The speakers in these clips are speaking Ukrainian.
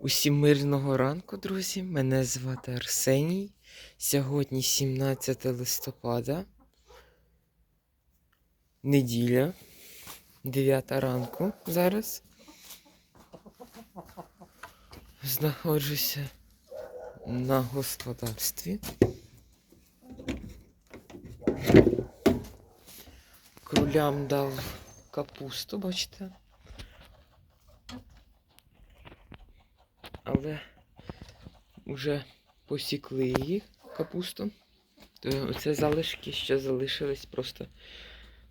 Усім мирного ранку, друзі. Мене звати Арсеній. Сьогодні 17 листопада. Неділя. 9 ранку зараз. Знаходжуся на господарстві. Крулям дав капусту, бачите? Але вже посікли її капусту. То це залишки, що залишились, просто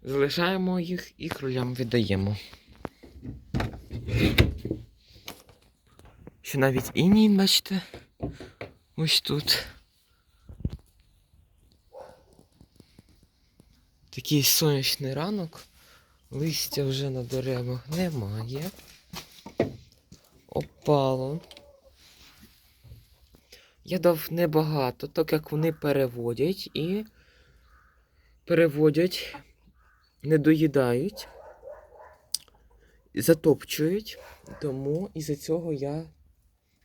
залишаємо їх і кролям віддаємо. Що навіть іній, бачите, ось тут. Такий сонячний ранок. Листя вже на деревах немає. Опало. Я дав небагато, так як вони переводять і переводять, не доїдають, затопчують, тому із-за цього я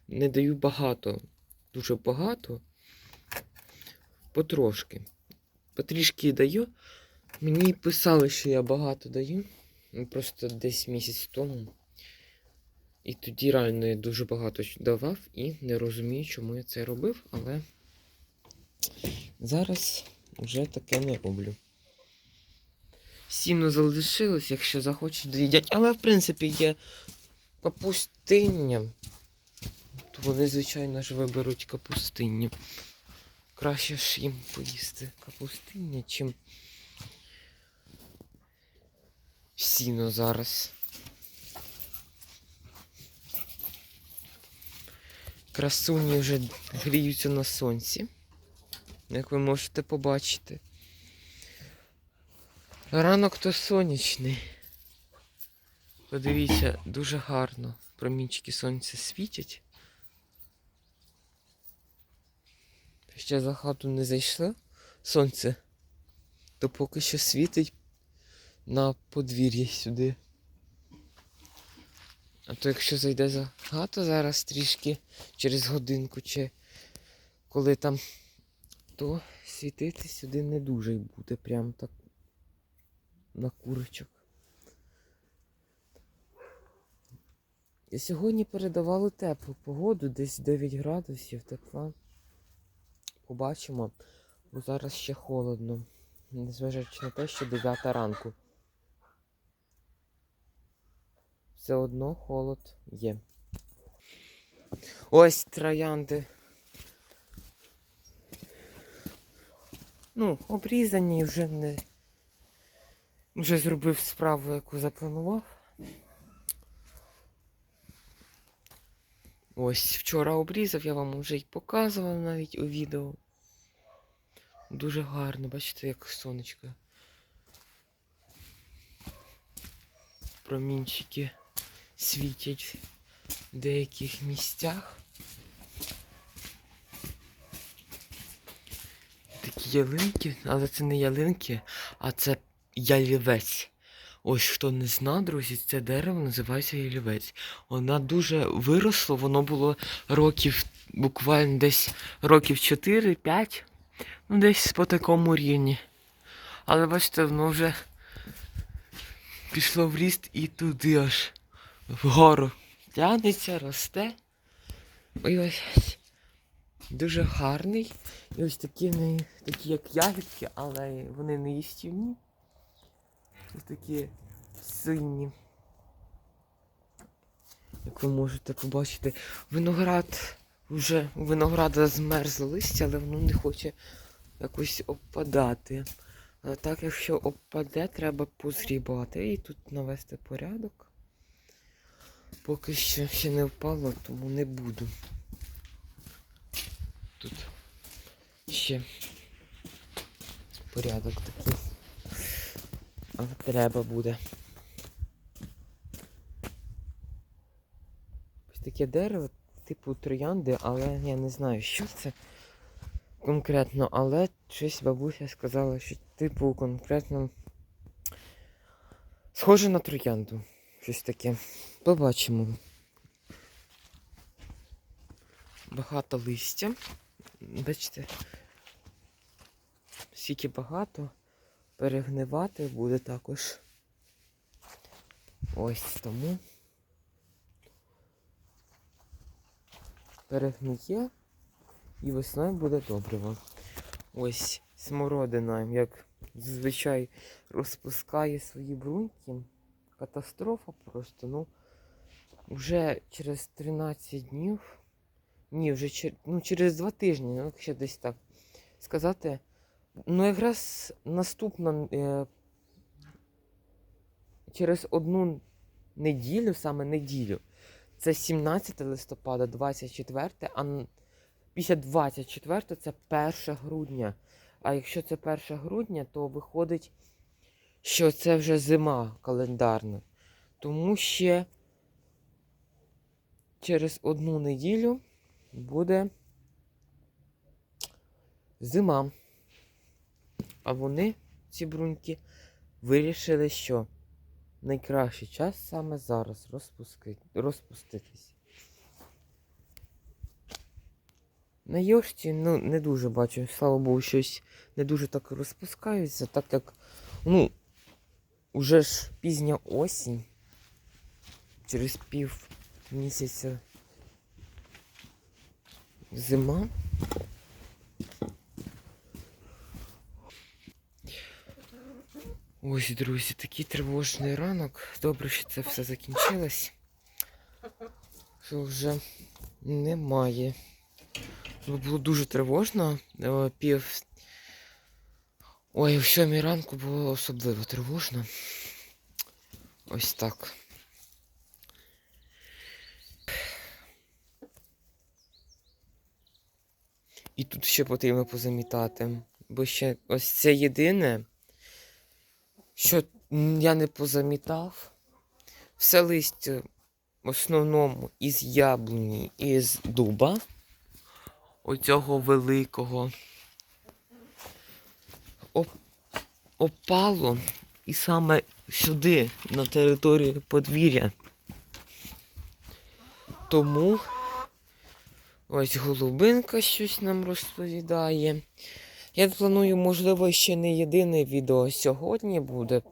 не даю багато, дуже багато, потрошки. Потрішки даю. Мені писали, що я багато даю. ну, Просто десь місяць тому. І тоді реально я дуже багато давав і не розумію, чому я це робив, але зараз вже таке не роблю. Сіно залишилось, якщо захочуть, доїдять. Але в принципі є капустиння. То вони, звичайно ж, виберуть капустиння. Краще ж їм поїсти капустиння, чим сіно зараз. Красуні вже гріються на сонці, як ви можете побачити. Ранок то сонячний. Подивіться, дуже гарно. Промінчики сонця світять. Ще за хату не зайшло сонце, то поки що світить на подвір'я сюди. А то якщо зайде за хату зараз трішки через годинку чи коли там, то світити сюди не дуже й буде прям так на курочок. І сьогодні передавали теплу погоду, десь 9 градусів тепла. Побачимо, бо зараз ще холодно, незважаючи на те, що 9 ранку. Все одно холод є. Ось троянди. Ну, обрізані вже не. Вже зробив справу, яку запланував. Ось вчора обрізав, я вам вже й показував навіть у відео. Дуже гарно, бачите, як сонечко. Промінчики світять в деяких місцях. Такі ялинки, але це не ялинки, а це ялівець. Ось хто не знав, друзі, це дерево називається ялівець. Вона дуже виросла, воно було років, буквально десь років 4-5, ну десь по такому рівні. Але бачите, воно вже пішло в ріст і туди аж вгору тягнеться, росте. Ой, ось дуже гарний. І ось такі, такі як ягідки, але вони не їстівні. Ось такі сині. Як ви можете побачити, виноград вже у винограда змерзло листя, але воно не хоче якось опадати. Але так, якщо опаде, треба позрібати і тут навести порядок. Поки що ще не впало, тому не буду. Тут ще порядок такий. Але треба буде. Ось таке дерево, типу троянди, але я не знаю, що це конкретно, але щось бабуся сказала, що типу конкретно схоже на троянду. Щось таке. Побачимо. багато листя. Бачите, скільки багато, перегнивати буде також. Ось тому перегниє і весною буде добриво. Ось смородина, як зазвичай розпускає свої бруньки. Катастрофа просто. Ну, вже через 13 днів. Ні, вже ну, через 2 тижні, ну, якщо десь так сказати. Ну, якраз наступна е... через одну неділю, саме неділю, це 17 листопада, 24, а після 24 це 1 грудня. А якщо це 1 грудня, то виходить, що це вже зима календарна. Тому ще через одну неділю буде зима. А вони, ці бруньки, вирішили, що найкращий час саме зараз розпуски... розпуститись. На йошці, ну, не дуже бачу, слава Богу, щось не дуже так розпускаються, так як, ну, уже ж пізня осінь. Через пів місяця зима. Ось, друзі, такий тривожний ранок. Добре, що це все закінчилось. Що вже немає. Ну, було дуже тривожно. Е, Пів. Ой, о сьомій ранку було особливо тривожно. Ось так. І тут ще потрібно позамітати. Бо ще ось це єдине, що я не позамітав. Все листя в основному із яблуні, із дуба. Оцього великого. Оп- Опало і саме сюди, на територію подвір'я. Тому ось голубинка щось нам розповідає. Я планую, можливо, ще не єдине відео сьогодні буде.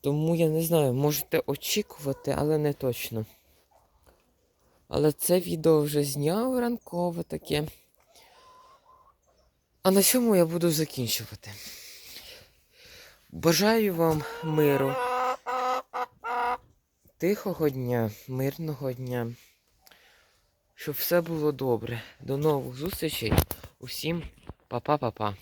Тому я не знаю, можете очікувати, але не точно. Але це відео вже зняв ранкове таке. А на цьому я буду закінчувати. Бажаю вам миру, тихого дня, мирного дня. Щоб все було добре. До нових зустрічей. Усім па-па-па-па.